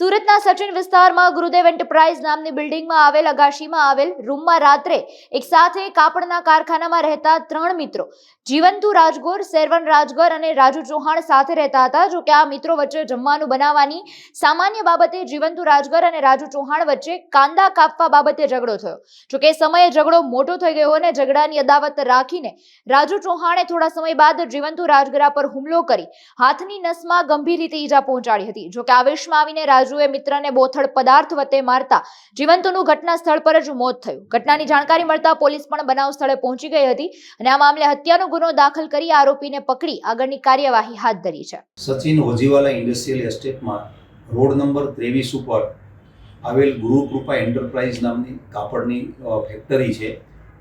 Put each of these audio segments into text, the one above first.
સુરતના સચિન વિસ્તારમાં ગુરુદેવ એન્ટરપ્રાઇઝ નામની બિલ્ડિંગમાં આવેલ અગાશીમાં આવેલ રૂમમાં રાત્રે એક સાથે કાપડના કારખાનામાં રહેતા ત્રણ મિત્રો, જીવંતુ રાજગોર સેરવન રાજગર અને રાજુ ચૌહાણ સાથે રહેતા હતા. જો કે આ મિત્રો વચ્ચે જમવાનું બનાવવાની સામાન્ય બાબતે જીવંતુ રાજગર અને રાજુ ચૌહાણ વચ્ચે કાંદા કાપવા બાબતે ઝઘડો થયો. જો કે સમયે ઝઘડો મોટો થઈ ગયો અને ઝઘડાની અદાવત રાખીને રાજુ ચૌહાણે થોડા સમય બાદ જીવંતુ રાજગરા પર હુમલો કરી હાથની નસમાં ગંભીર રીતે ઈજા પહોંચાડી હતી. જો કે આવેશમાં આવીને રાજુએ મિત્રને બોથડ પદાર્થ વતે મારતા જીવંતનું ઘટના સ્થળ પર જ મોત થયું. ઘટનાની જાણકારી મળતા પોલીસ પણ બનાવ સ્થળે પહોંચી ગઈ હતી અને આ મામલે હત્યાનો ગુનો દાખલ કરી આરોપીને પકડી આગળની કાર્યવાહી હાથ ધરી છે. સચિન હોજીવાલા ઇન્ડસ્ટ્રીયલ એસ્ટેટમાં રોડ નંબર ત્રેવીસ ઉપર આવેલ ગુરુકૃપા એન્ટરપ્રાઇઝ નામની કાપડની ફેક્ટરી છે.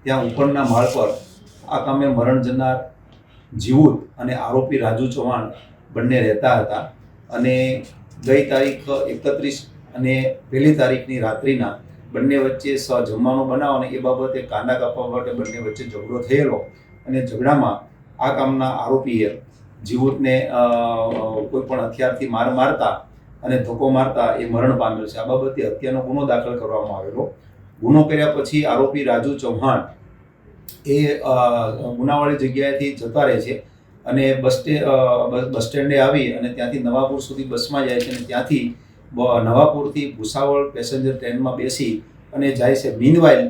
ત્યાં ઉપરના માળ પર આ કામે મરણ જનાર જીવુત અને આરોપી રાજુ ચૌહાણ બંને રહેતા હતા અને ગઈ તારીખ એકત્રીસ અને પહેલી તારીખની રાત્રિના બંને વચ્ચે સ જમવાનો બનાવ અને એ બાબતે કાંદા કાપવા માટે બંને વચ્ચે ઝઘડો થયેલો. અને ઝઘડામાં આ કામના આરોપીએ જીવૂતને કોઈ પણ હથિયારથી માર મારતા અને ધક્કો મારતા એ મરણ પામેલ છે. આ બાબતે હત્યાનો ગુનો દાખલ કરવામાં આવેલો. ગુનો કર્યા પછી આરોપી રાજુ ચૌહાણ એ ગુનાવાળી જગ્યાએથી જતા રહે છે. અને બસ બસ સ્ટેન્ડે આવી અને ત્યાંથી નવાપુર સુધી બસમાં જાય છે અને ત્યાંથી નવાપુરથી ભૂસાવળ પેસેન્જર ટ્રેનમાં બેસી અને જાય છે. મીનવાઇલ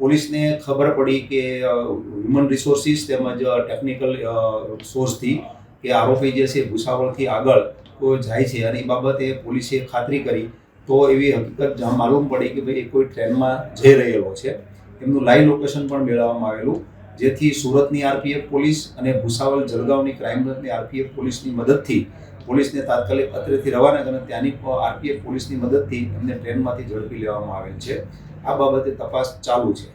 પોલીસને ખબર પડી કે હ્યુમન રિસોર્સિસ તેમજ ટેકનિકલ સોર્સથી કે આરોપી જે છે ભૂસાવળથી આગળ તો જાય છે અને એ બાબતે પોલીસે ખાતરી કરી. તો એવી હકીકત માલુમ પડી કે ભાઈ એ કોઈ ટ્રેનમાં જઈ રહેલો છે. એમનું લાઈવ લોકેશન પણ મેળવવામાં આવેલું. જેથી સુરતની આરપીએફ પોલીસ અને ભૂસાવલ જલગાંવની ક્રાઇમ આરપીએફ પોલીસની મદદથી પોલીસને તાત્કાલિક અત્રેથી રવાના અને ત્યાંની આરપીએફ પોલીસની મદદથી એમને ટ્રેનમાંથી ઝડપી લેવામાં આવેલ છે. આ બાબતે તપાસ ચાલુ છે.